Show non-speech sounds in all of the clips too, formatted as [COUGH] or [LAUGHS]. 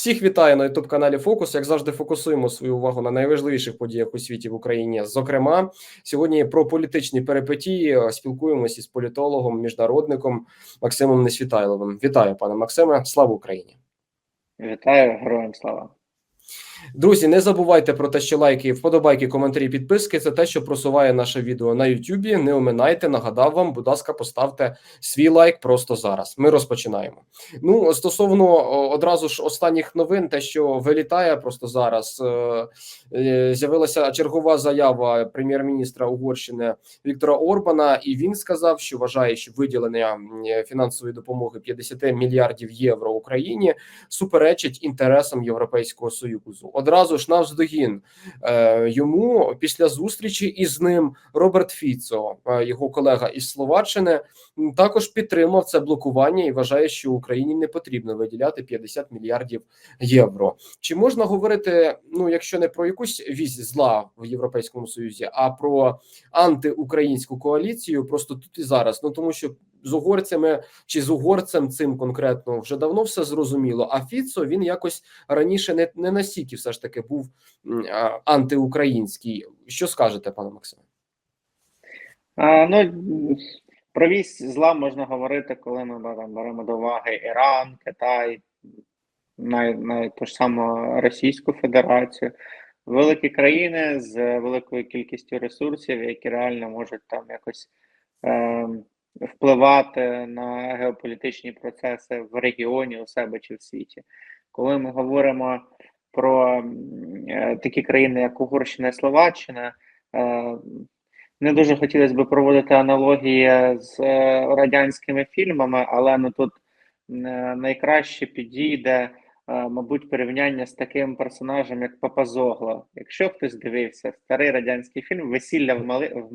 Всіх вітаю на youtube каналі Фокус. Як завжди, фокусуємо свою увагу на найважливіших подіях у світі в Україні. Зокрема, сьогодні про політичні перипетії спілкуємося із політологом, міжнародником Максимом Несвітайловим. Вітаю, пане Максиме. Слава Україні! Вітаю, героям слава. Друзі, не забувайте про те, що лайки, вподобайки, коментарі, підписки це те, що просуває наше відео на Ютубі. Не оминайте, нагадав вам, будь ласка, поставте свій лайк просто зараз. Ми розпочинаємо. Ну стосовно одразу ж останніх новин, те, що вилітає просто зараз, е, е, з'явилася чергова заява прем'єр-міністра Угорщини Віктора Орбана, і він сказав, що вважає, що виділення фінансової допомоги 50 мільярдів євро Україні суперечить інтересам Європейського союзу. Одразу ж навздогін е, йому після зустрічі із ним Роберт Фіцо, е, його колега із Словаччини, також підтримав це блокування і вважає, що Україні не потрібно виділяти 50 мільярдів євро. Чи можна говорити, ну якщо не про якусь вісь зла в Європейському Союзі, а про антиукраїнську коаліцію просто тут і зараз? Ну тому що з угорцями чи з угорцем цим конкретно вже давно все зрозуміло. А Фіцо він якось раніше не, не настільки все ж таки був антиукраїнський. Що скажете, пане Максиме? Ну, про вісь зла можна говорити, коли ми там, беремо до уваги Іран, Китай, навіть, навіть ту ж саму Російську Федерацію. Великі країни з великою кількістю ресурсів, які реально можуть там якось е, впливати на геополітичні процеси в регіоні у себе чи в світі. Коли ми говоримо про е, такі країни, як Угорщина і Словаччина, е, не дуже хотілося б проводити аналогії з е, радянськими фільмами, але ну тут найкраще підійде, мабуть, порівняння з таким персонажем, як Папа Зогло. Якщо хтось дивився старий радянський фільм Весілля в, Мали... в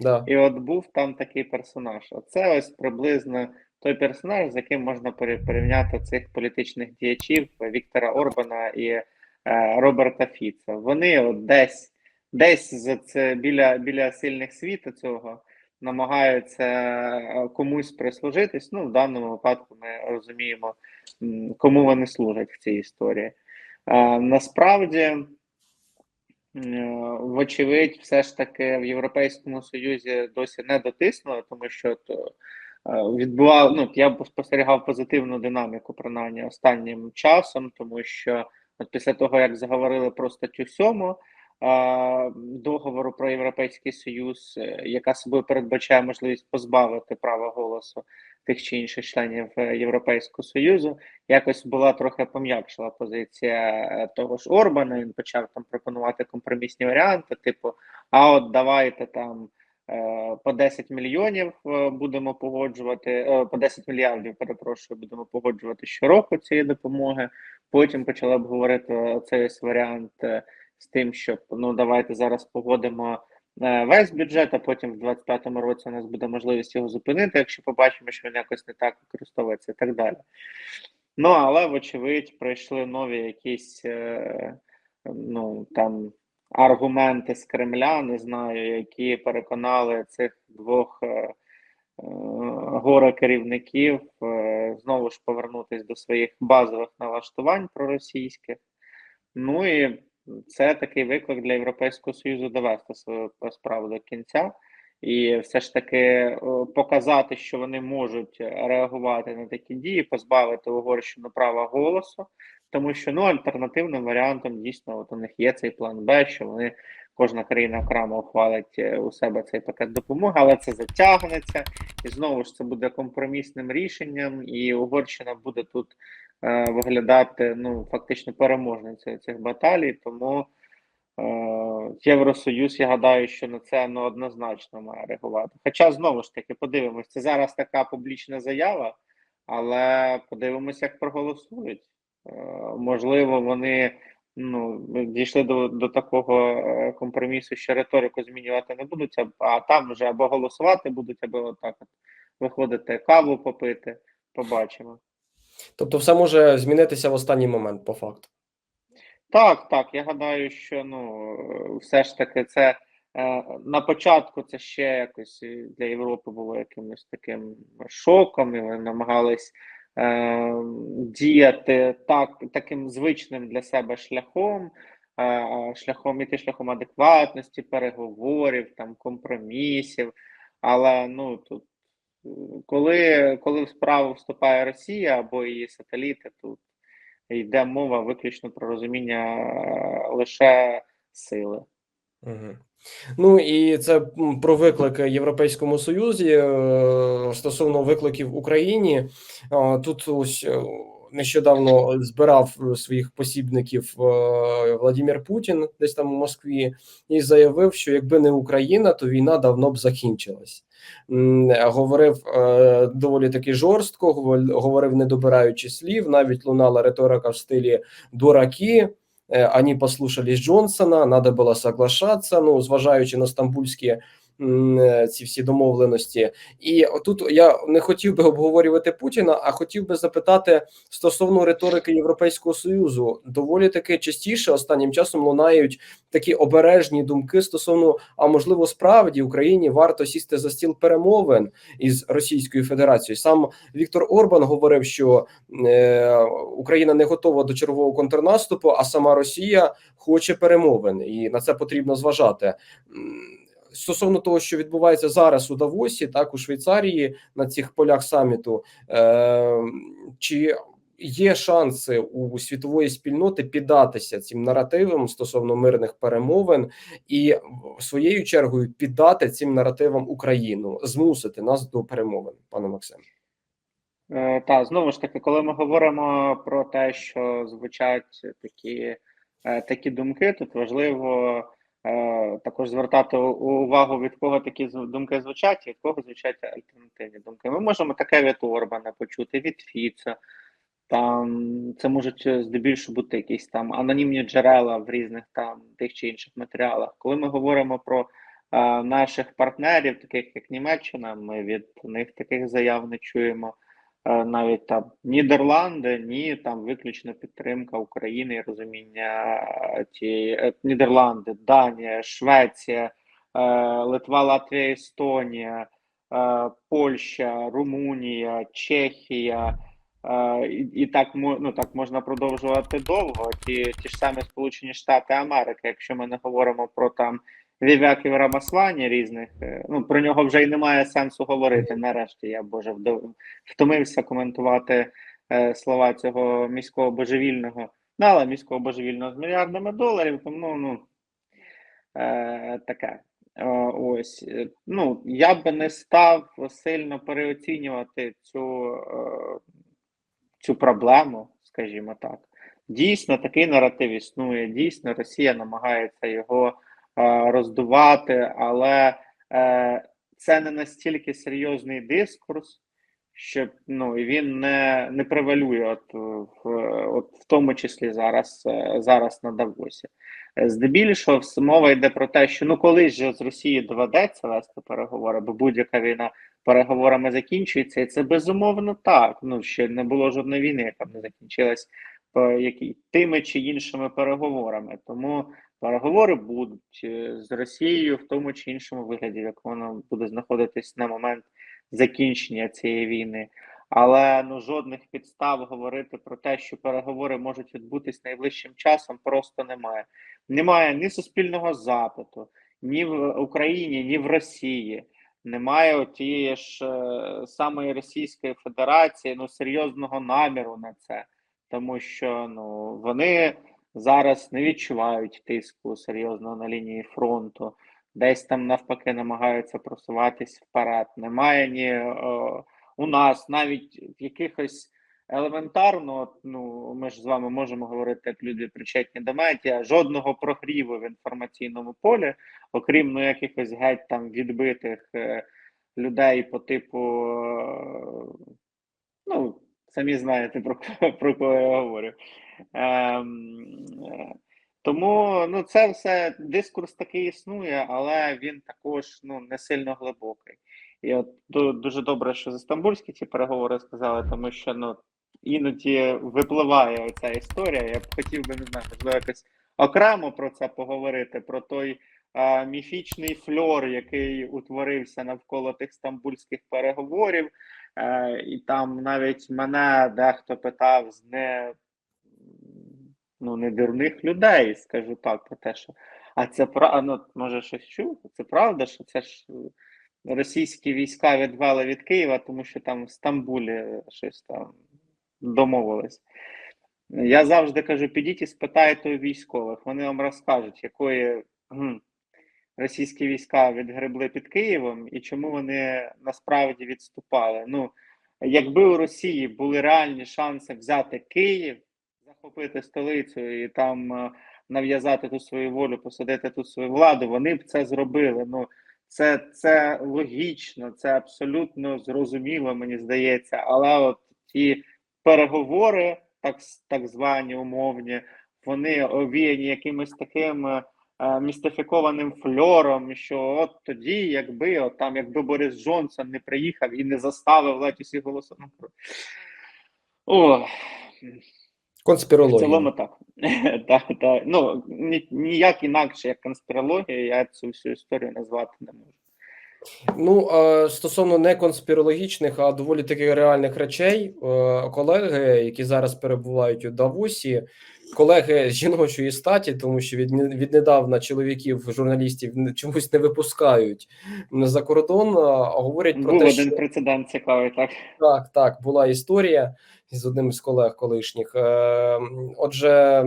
Да. і от був там такий персонаж. Оце ось приблизно той персонаж, з яким можна порівняти цих політичних діячів Віктора Орбана і е, Роберта Фіца. Вони от десь, десь за це біля, біля сильних світу цього намагаються е, комусь прислужитись. Ну, в даному випадку ми розуміємо, кому вони служать в цій історії. Е, насправді. Е, Вочевидь, все ж таки в Європейському Союзі досі не дотиснули, тому що то відбував, ну я спостерігав позитивну динаміку принаймні останнім часом, тому що от після того як заговорили про статтю 7 а, договору про європейський союз, е, яка собою передбачає можливість позбавити права голосу тих чи інших членів е, Європейського союзу, якось була трохи пом'якшила позиція е, того ж Орбана. Він почав там пропонувати компромісні варіанти, типу: а от давайте там. По 10 мільйонів будемо погоджувати, по 10 мільярдів, перепрошую, будемо погоджувати щороку цієї допомоги. Потім почали б говорити цей варіант з тим, щоб ну давайте зараз погодимо е, весь бюджет, а потім в 25-му році у нас буде можливість його зупинити, якщо побачимо, що він якось не так використовується і так далі. Ну але вочевидь прийшли нові якісь е, ну там аргументи з Кремля, не знаю, які переконали цих двох е, е, керівників знову ж повернутися до своїх базових налаштувань проросійських. Ну і це такий виклик для Європейського Союзу довести свою справу до кінця. І все ж таки показати, що вони можуть реагувати на такі дії, позбавити Угорщину права голосу, тому що ну альтернативним варіантом дійсно от у них є цей план Б, що вони кожна країна окремо ухвалить е, у себе цей пакет допомоги, але це затягнеться, і знову ж це буде компромісним рішенням, і Угорщина буде тут е, виглядати ну фактично переможницею цих баталій. Тому е, Євросоюз, я гадаю, що на це ну, однозначно має реагувати. Хоча знову ж таки подивимось, це зараз така публічна заява, але подивимось, як проголосують. Е, можливо, вони ну дійшли до до такого е, компромісу, що риторику змінювати не будуть, а, там вже або голосувати будуть, або отак от виходити каву попити. Побачимо. Тобто, все може змінитися в останній момент, по факту. Так, так. Я гадаю, що ну все ж таки це е, на початку це ще якось для Європи було якимось таким шоком, і вони намагались е, діяти так, таким звичним для себе шляхом, е, шляхом іти шляхом адекватності, переговорів, там компромісів. Але ну тут, е, коли, коли в справу вступає Росія або її сателіти, тут йде мова виключно про розуміння е, лише сили. Угу. Ну і це про виклик Європейському Союзі е, стосовно викликів Україні. Тут ось е, нещодавно збирав своїх посібників е, Владимир Путін десь там у Москві і заявив, що якби не Україна, то війна давно б закінчилась. Говорив е, доволі таки жорстко, говор- говорив, не добираючи слів. Навіть лунала риторика в стилі дураки. Они послушались Джонсона, надо було соглашатися, ну, зважаючи на стамбульські е, ці всі домовленості. І тут я не хотів би обговорювати Путіна, а хотів би запитати стосовно риторики Європейського Союзу. Доволі таки частіше останнім часом лунають такі обережні думки стосовно, а можливо, справді Україні варто сісти за стіл перемовин із Російською Федерацією. Сам Віктор Орбан говорив, що е, Україна не готова до чергового контрнаступу, а сама Росія хоче перемовин, і на це потрібно зважати. Стосовно того, що відбувається зараз у Давосі, так у Швейцарії на цих полях саміту, е, чи є шанси у світової спільноти піддатися цим наративам стосовно мирних перемовин і своєю чергою піддати цим наративам Україну, змусити нас до перемовин, пане Максим? Е, Та знову ж таки, коли ми говоримо про те, що звучать такі, е, такі думки, тут важливо також звертати увагу, від кого такі думки звучать, від кого звучать альтернативні думки. Ми можемо таке від Орбана почути, від Фіца. Там це можуть е, здебільшого бути якісь там анонімні джерела в різних там тих чи інших матеріалах. Коли ми говоримо про е, наших партнерів, таких як Німеччина, ми від них таких заяв не чуємо. Е, навіть там Нідерланди, ні, там виключно підтримка України і розуміння е, тієї е, Нідерланди, Данія, Швеція, е, Литва, Латвія, Естонія, е, Польща, Румунія, Чехія. Е, і, і так ну, так можна продовжувати довго. Ті, ті ж самі Сполучені Штати Америки, якщо ми не говоримо про там Вів'яків Рамаслані різних, е, ну про нього вже й немає сенсу говорити. Нарешті я боже втомився коментувати е, слова цього міського божевільного, ну але міського божевільного з мільярдами доларів, тому ну е, таке. Е, ось ну я би не став сильно переоцінювати цю, цю проблему, скажімо так. Дійсно, такий наратив існує. Дійсно, Росія намагається його роздувати, але е, це не настільки серйозний дискурс, щоб ну він не, не превалює, от в от в тому числі зараз, е, зараз на Давосі. Е, Здебільшого мова йде про те, що ну колись же з Росії доведеться вести переговори, бо будь-яка війна переговорами закінчується, і це безумовно так. Ну ще не було жодної війни, яка б не закінчилась по які тими чи іншими переговорами. Тому переговори будуть е, з Росією в тому чи іншому вигляді, як воно буде знаходитись на момент закінчення цієї війни. Але ну жодних підстав говорити про те, що переговори можуть відбутись найближчим часом, просто немає. Немає ні суспільного запиту, ні в Україні, ні в Росії. Немає тієї ж е, самої Російської Федерації ну серйозного наміру на це, тому що ну вони зараз не відчувають тиску серйозного на лінії фронту, десь там навпаки намагаються просуватись вперед. Немає ні е, у нас навіть якихось елементарно, ну ми ж з вами можемо говорити як люди причетні до медіа, жодного прогріву в інформаційному полі, окрім ну якихось геть там відбитих е, людей по типу, е, ну самі знаєте про про кого я говорю. Ем, е, тому ну це все дискурс такий існує, але він також ну не сильно глибокий. І от дуже добре, що за стамбульські ці переговори сказали, тому що ну іноді випливає ця історія. Я б хотів би не знаю, можливо, якось окремо про це поговорити, про той а, міфічний фльор, який утворився навколо тих стамбульських переговорів. Е, і там навіть мене дехто питав з не, ну, не дурних людей, скажу так, про те, що а це ну, може щось чув? Це правда, що це ж е, російські війська відвели від Києва, тому що там в Стамбулі щось там домовились. Я завжди кажу: підіть і спитайте у військових, вони вам розкажуть, якої російські війська відгребли під Києвом і чому вони насправді відступали. Ну, якби у Росії були реальні шанси взяти Київ, захопити столицю і там е, нав'язати тут свою волю, посадити тут свою владу, вони б це зробили. Ну, це, це логічно, це абсолютно зрозуміло, мені здається. Але от ті переговори, так, так звані умовні, вони овіяні якимось таким е, е, містифікованим фльором, що от тоді, якби от там, якби Борис Джонсон не приїхав і не заставив ледь усіх голосувати. О, в Конспірологія. цілому так. [LAUGHS] так, так. Ну, ні, ніяк інакше, як конспірологія, я цю всю історію назвати не можу. Ну, стосовно не конспірологічних, а доволі таких реальних речей, е, колеги, які зараз перебувають у Давосі, колеги з жіночої статі, тому що від, віднедавна чоловіків, журналістів чомусь не випускають за кордон, а говорять про Був те, один що прецедент цікавий, так. так, так, була історія з одним з колег колишніх. Е, Отже,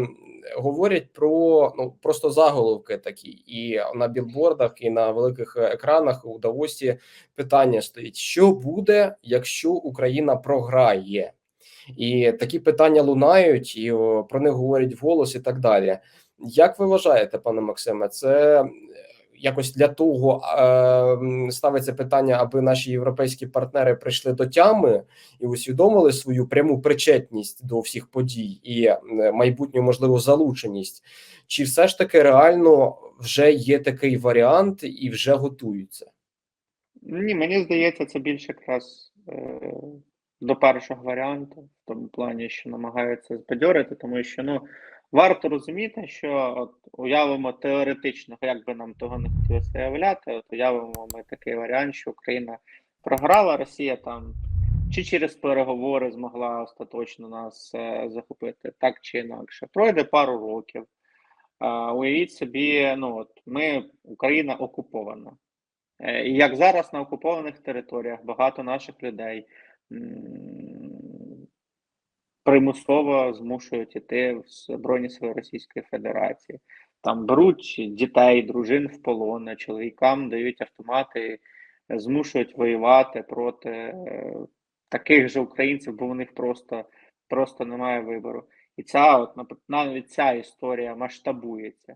говорять про ну просто заголовки такі, і на білбордах, і на великих екранах у Давосі питання стоїть: що буде, якщо Україна програє? І такі питання лунають, і про них говорять вголос, і так далі. Як ви вважаєте, пане Максиме, це якось для того е, ставиться питання, аби наші європейські партнери прийшли до тями і усвідомили свою пряму причетність до всіх подій і майбутню можливу залученість, чи все ж таки реально вже є такий варіант і вже готуються? Ні, мені здається, це більше якраз е, до першого варіанту, в тому плані, що намагаються збадьорити, тому що ну варто розуміти, що от уявимо теоретично, як би нам того не хотілося уявляти, от уявимо ми такий варіант, що Україна програла, Росія там чи через переговори змогла остаточно нас е, захопити, так чи інакше. Пройде пару років. Е, уявіть собі, ну от ми Україна окупована. Е, І як зараз на окупованих територіях багато наших людей примусово змушують іти в Збройні Сили Російської Федерації. Там беруть дітей, дружин в полон, чоловікам дають автомати, змушують воювати проти е, таких же українців, бо у них просто, просто немає вибору. І ця, от, навіть ця історія масштабується.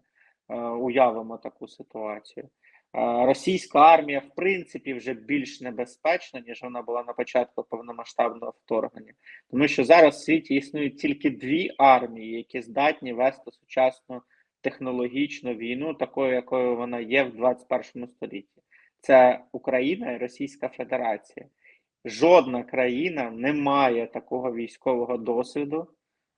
Е, Уявимо таку ситуацію. Російська армія, в принципі, вже більш небезпечна, ніж вона була на початку повномасштабного вторгнення, тому що зараз в світі існують тільки дві армії, які здатні вести сучасну технологічну війну, такою, якою вона є в 21 столітті. Це Україна і Російська Федерація. Жодна країна не має такого військового досвіду.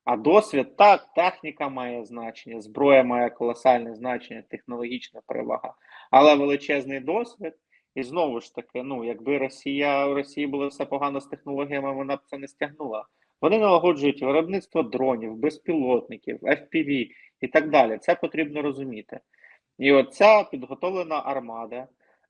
А досвід так, техніка має значення, зброя має колосальне значення, технологічна перевага, але величезний досвід. І знову ж таки, ну якби Росія у Росії було все погано з технологіями, вона б це не стягнула. Вони налагоджують виробництво дронів, безпілотників, FPV і так далі. Це потрібно розуміти. І оця підготовлена армада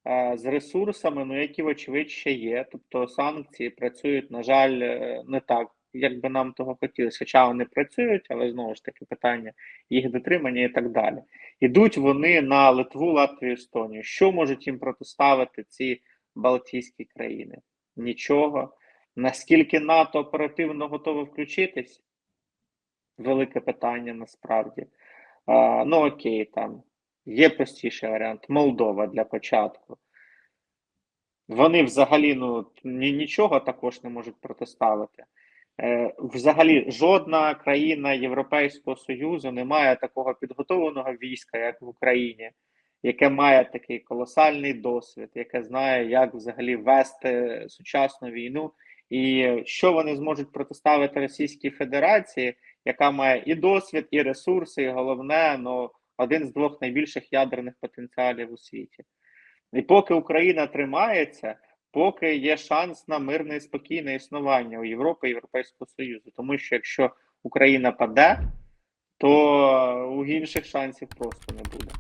е, з ресурсами, ну які вочевидь ще є. Тобто санкції працюють, на жаль, е, не так, як би нам того хотілося. Хоча вони працюють, але знову ж таки питання їх дотримання і так далі. Ідуть вони на Литву, Латвію, Естонію. Що можуть їм протиставити ці Балтійські країни? Нічого. Наскільки НАТО оперативно готове включитись? Велике питання насправді. А, ну окей, там є простіший варіант. Молдова для початку. Вони взагалі ну, ні, нічого також не можуть протиставити. Е, взагалі, жодна країна Європейського Союзу не має такого підготовленого війська, як в Україні, яке має такий колосальний досвід, яке знає, як взагалі вести сучасну війну, і що вони зможуть протиставити Російській Федерації, яка має і досвід, і ресурси, і головне, ну, один з двох найбільших ядерних потенціалів у світі. І поки Україна тримається, поки є шанс на мирне і спокійне існування у Європи і Європейського Союзу. Тому що якщо Україна паде, то у інших шансів просто не буде.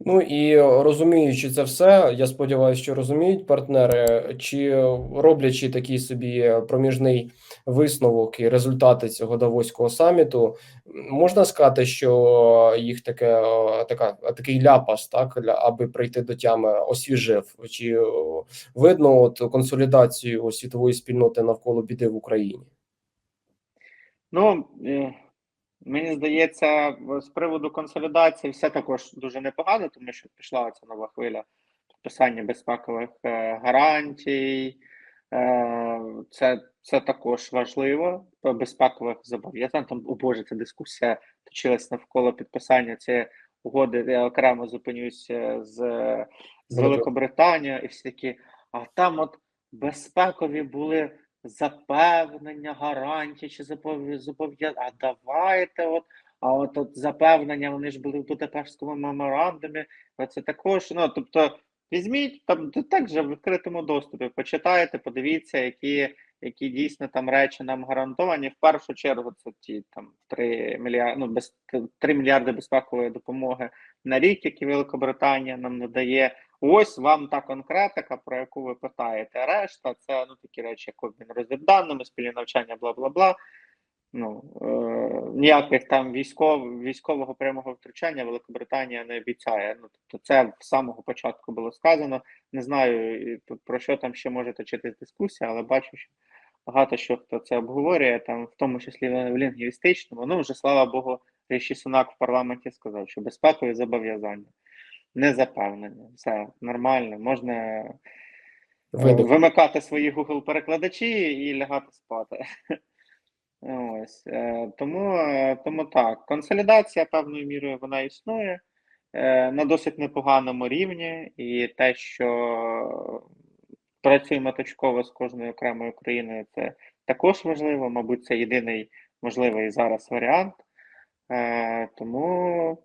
Ну і розуміючи це все, я сподіваюся, що розуміють партнери, чи роблячи такий собі проміжний висновок і результати цього Давоського саміту, можна сказати, що їх таке така такий ляпас, так для аби прийти до тями, освіжив, чи видно от консолідацію світової спільноти навколо біди в Україні? Ну е, мені здається, з приводу консолідації все також дуже непогано, тому що пішла ця нова хвиля підписання безпекових е, гарантій. Е, Це, це також важливо. Безпекових зобов'язань. Там, о Боже, ця дискусія точилась навколо підписання цієї угоди. Я окремо зупинюся з, з Великобританією, і всі такі, а там от безпекові були запевнення, гарантії чи зобов- зобов'язання. А давайте, от, а от, от запевнення, вони ж були в Будапештському меморандумі. Це також, ну тобто, візьміть там так же в відкритому доступі, почитайте, подивіться, які, які дійсно там речі нам гарантовані. В першу чергу це ті там 3 мільярди, ну, без 3 мільярди безпекової допомоги на рік, які Великобританія нам надає. Ось вам та конкретика, про яку ви питаєте. Решта це ну такі речі, як обмін розвідданими, спільне навчання, бла бла бла. Ну е, ніяких там військов, військового прямого втручання Великобританія не обіцяє. Ну тобто, це з самого початку було сказано. Не знаю про що там ще може точитись дискусія, але бачу, що багато що хто це обговорює, там в тому числі в лінгвістичному. Ну вже слава Богу, Ріші Сунак в парламенті сказав, що безпекові зобов'язання не запевнення. Все нормально, можна е, вимикати свої Google перекладачі і лягати спати. [LAUGHS] Ось е, тому, е, тому так, консолідація певною мірою вона існує на досить непоганому рівні, і те, що працюємо точково з кожною окремою країною, це також важливо. Мабуть, це єдиний можливий зараз варіант. Тому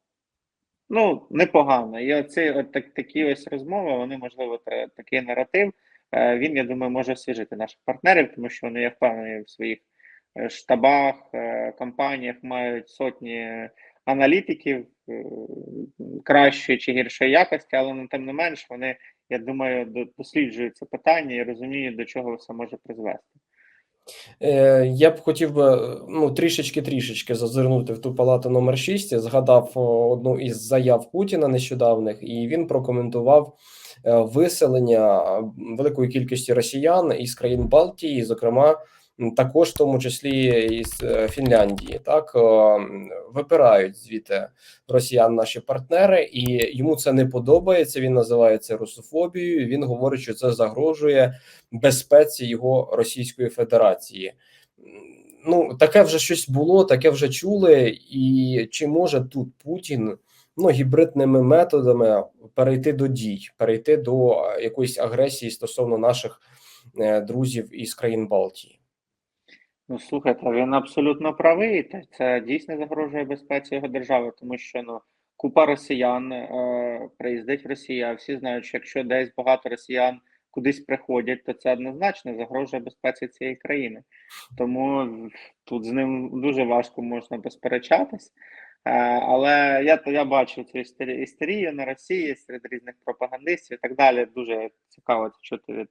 ну, непогано. І оці от так, такі ось розмови, вони, можливо, та- такий наратив. е, Він, я думаю, може освіжити наших партнерів, тому що вони, я впевнений, в своїх е, штабах, е, компаніях мають сотні аналітиків кращої чи гіршої якості, але ну, тим не менш, вони, я думаю, до- досліджують це питання і розуміють, до чого все може призвести. Е, Я б хотів би ну трішечки-трішечки зазирнути в ту палату номер 6. Згадав одну із заяв Путіна нещодавних, і він прокоментував е, виселення великої кількості росіян із країн Балтії, зокрема, також в тому числі із е, Фінляндії. Так е, випирають звідти росіян наші партнери, і йому це не подобається. Він називає це русофобією. Він говорить, що це загрожує безпеці його Російської Федерації. Ну, таке вже щось було, таке вже чули, і чи може тут Путін ну, гібридними методами перейти до дій, перейти до е, якоїсь агресії стосовно наших друзів із країн Балтії? Ну, слухайте, він абсолютно правий. Та Це дійсно загрожує безпеці його держави, тому що ну купа росіян е, приїздить в Росію. а Всі знають, що якщо десь багато росіян кудись приходять, то це однозначно загрожує безпеці цієї країни. Тому тут з ним дуже важко можна посперечатись. Е, але я то я бачу цю істері- істерію на Росії серед різних пропагандистів і так далі. Дуже цікаво чути від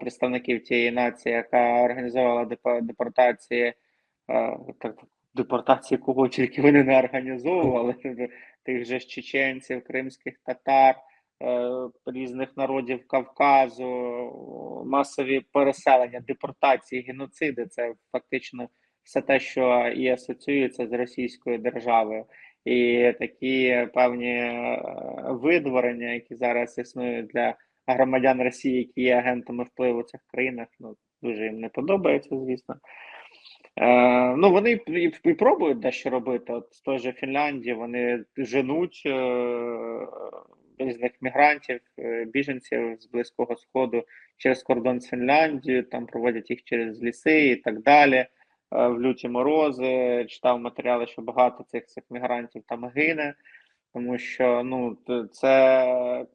представників тієї нації, яка організувала депортації, е, так, депортації кого тільки вони не організовували, [LAUGHS] тих же чеченців, кримських татар, е, різних народів Кавказу, масові переселення, депортації, геноциди це фактично все те, що і асоціюється з Російською державою. І такі певні е, видворення, які зараз існують для громадян Росії, які є агентами впливу в цих країнах, ну дуже їм не подобається, звісно. Е, ну, вони і, і, пробують дещо робити. От з той же Фінляндії вони женуть е, різних мігрантів, е, біженців з Близького Сходу через кордон з Фінляндією, там проводять їх через ліси і так далі. Е, в люті морози читав матеріали, що багато цих цих мігрантів там гине, тому що ну це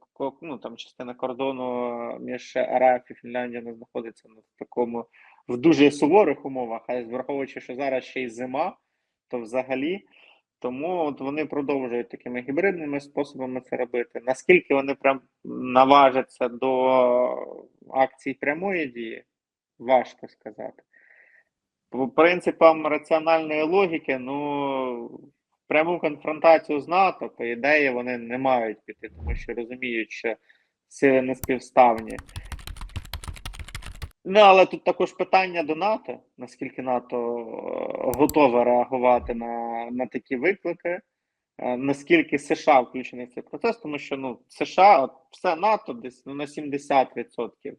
ну, там частина кордону між РФ і Фінляндією не знаходиться в такому в дуже суворих умовах, а враховуючи, що зараз ще й зима, то взагалі. Тому от вони продовжують такими гібридними способами це робити. Наскільки вони прям наважаться до акцій прямої дії, важко сказати. По принципам раціональної логіки, ну, пряму конфронтацію з НАТО, по ідеї, вони не мають піти, тому що розуміють, що сили не співставні. Ну, але тут також питання до НАТО, наскільки НАТО е, готове реагувати на, на такі виклики, е, наскільки США включені в цей процес, тому що ну, США, от все НАТО десь ну, на 70%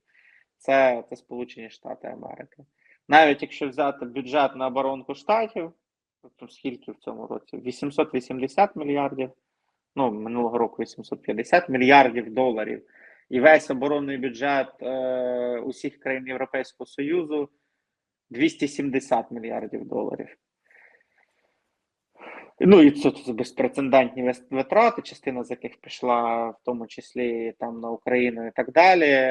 це, це Сполучені Штати Америки. Навіть якщо взяти бюджет на оборонку штатів, то скільки в цьому році? 880 мільярдів, ну, минулого року 850 мільярдів доларів. І весь оборонний бюджет е, усіх країн Європейського Союзу 270 мільярдів доларів. Ну і це, це безпрецедентні витрати, частина з яких пішла в тому числі там на Україну і так далі.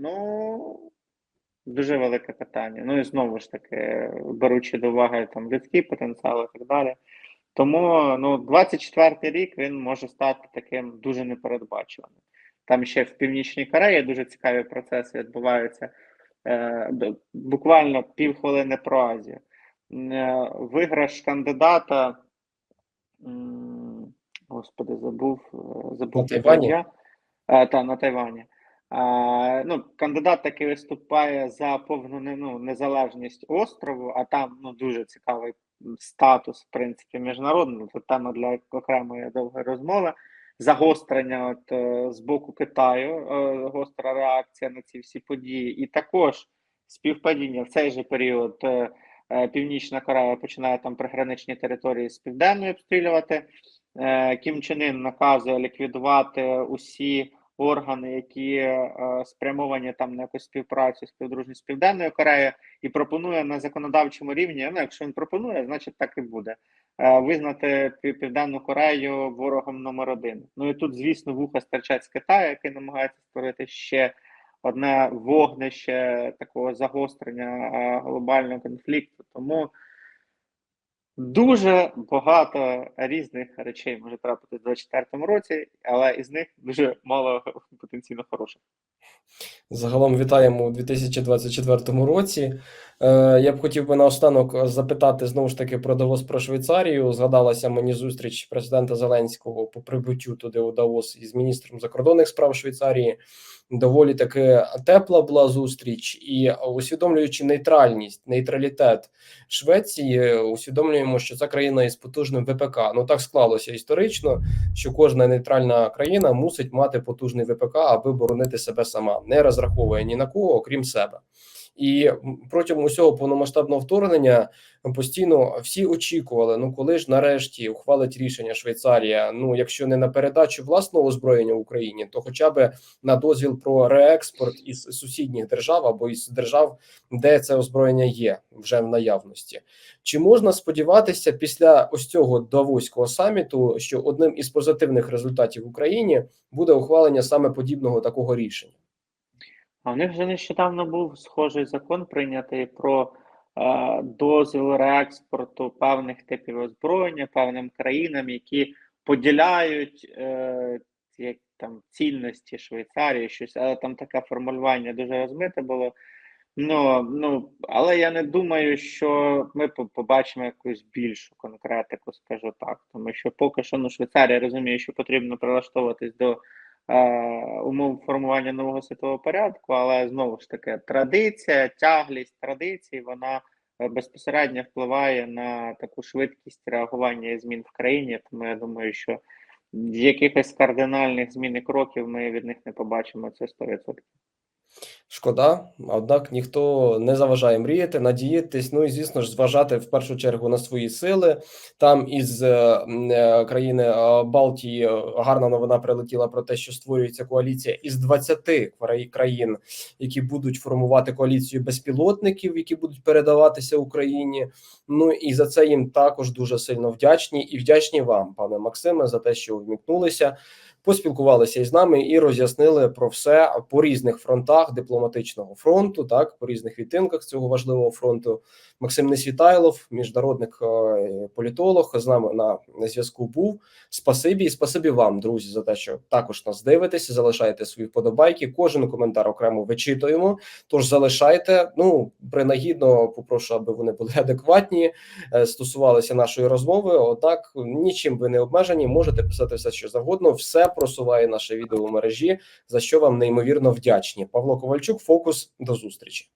Ну, дуже велике питання. Ну і знову ж таки, беручи до уваги там людський потенціал і так далі. Тому ну, 24 рік він може стати таким дуже непередбачуваним. Там ще в Північній Кореї дуже цікаві процеси відбуваються. Е, буквально півхвилини про Азію. Е, виграш кандидата. Господи, забув, е, забув На Тайвані? ім'я. Е, та, на Тайвані. А, ну, кандидат, який виступає за повну ну, незалежність острову, а там ну, дуже цікавий статус, в принципі, міжнародний. Це тема для окремої довгої розмови. Загострення от, е, з боку Китаю, е, гостра реакція на ці всі події, і також співпадіння в цей же період. е, Північна Корея починає там приграничні території з південної обстрілювати. Кім Чен Ін наказує ліквідувати усі органи, які е, спрямовані там на якусь співпрацю співдружність з Південною Кореєю, і пропонує на законодавчому рівні. Ну, якщо він пропонує, значить так і буде. е, Визнати Пів- Південну Корею ворогом номер один. Ну і тут, звісно, вуха стирчать з Китаю, який намагається створити ще одне вогнище такого загострення е, глобального конфлікту. Тому Дуже багато різних речей може трапити в 2024 році, але із них дуже мало потенційно хороших. Загалом вітаємо у 2024 році. Е, Я б хотів би наостанок запитати знову ж таки про Давос про Швейцарію. Згадалася мені зустріч президента Зеленського по прибуттю туди у Давос із міністром закордонних справ Швейцарії. Доволі таки тепла була зустріч, і усвідомлюючи нейтральність, нейтралітет Швеції, усвідомлюємо, що це країна із потужним ВПК. Ну так склалося історично, що кожна нейтральна країна мусить мати потужний ВПК, аби боронити себе сама, не розраховує ні на кого, окрім себе. І протягом усього повномасштабного вторгнення постійно всі очікували: ну коли ж нарешті ухвалить рішення Швейцарія. Ну, якщо не на передачу власного озброєння Україні, то хоча б на дозвіл про реекспорт із сусідніх держав або із держав, де це озброєння є вже в наявності. Чи можна сподіватися після ось цього Давоського саміту, що одним із позитивних результатів в Україні буде ухвалення саме подібного такого рішення? А в них вже нещодавно був схожий закон прийнятий про е, дозвіл реекспорту певних типів озброєння певним країнам, які поділяють е, як там цінності Швейцарії, щось, але там таке формулювання дуже розмите було. Ну, ну, але я не думаю, що ми побачимо якусь більшу конкретику, скажу так. Тому що поки що ну, Швейцарія розуміє, що потрібно прилаштовуватись до умов формування нового світового порядку, але знову ж таки, традиція, тяглість традицій, вона е, безпосередньо впливає на таку швидкість реагування і змін в країні. Тому я думаю, що якихось кардинальних змін і кроків ми від них не побачимо. Це 100%. Шкода, однак ніхто не заважає мріяти, надіятись. Ну і звісно ж, зважати в першу чергу на свої сили. Там із е, е, країни е, Балтії гарна новина прилетіла про те, що створюється коаліція із 20 країн, які будуть формувати коаліцію безпілотників, які будуть передаватися Україні. Ну і за це їм також дуже сильно вдячні і вдячні вам, пане Максиме, за те, що вмікнулися. поспілкувалися із нами і роз'яснили про все по різних фронтах дипломатичного фронту, так по різних відтинках цього важливого фронту. Максим Несвітайлов, міжнародник е, політолог, з нами на зв'язку був. Спасибі і спасибі вам, друзі, за те, що також нас дивитеся. Залишайте свої вподобайки. Кожен коментар окремо вичитуємо. Тож залишайте. Ну принагідно попрошу, аби вони були [LAUGHS] адекватні, е, стосувалися нашої розмови. Однак нічим ви не обмежені. Можете писати все, що завгодно. Все просуває наше відео у мережі, за що вам неймовірно вдячні. Павло Ковальчук, фокус до зустрічі.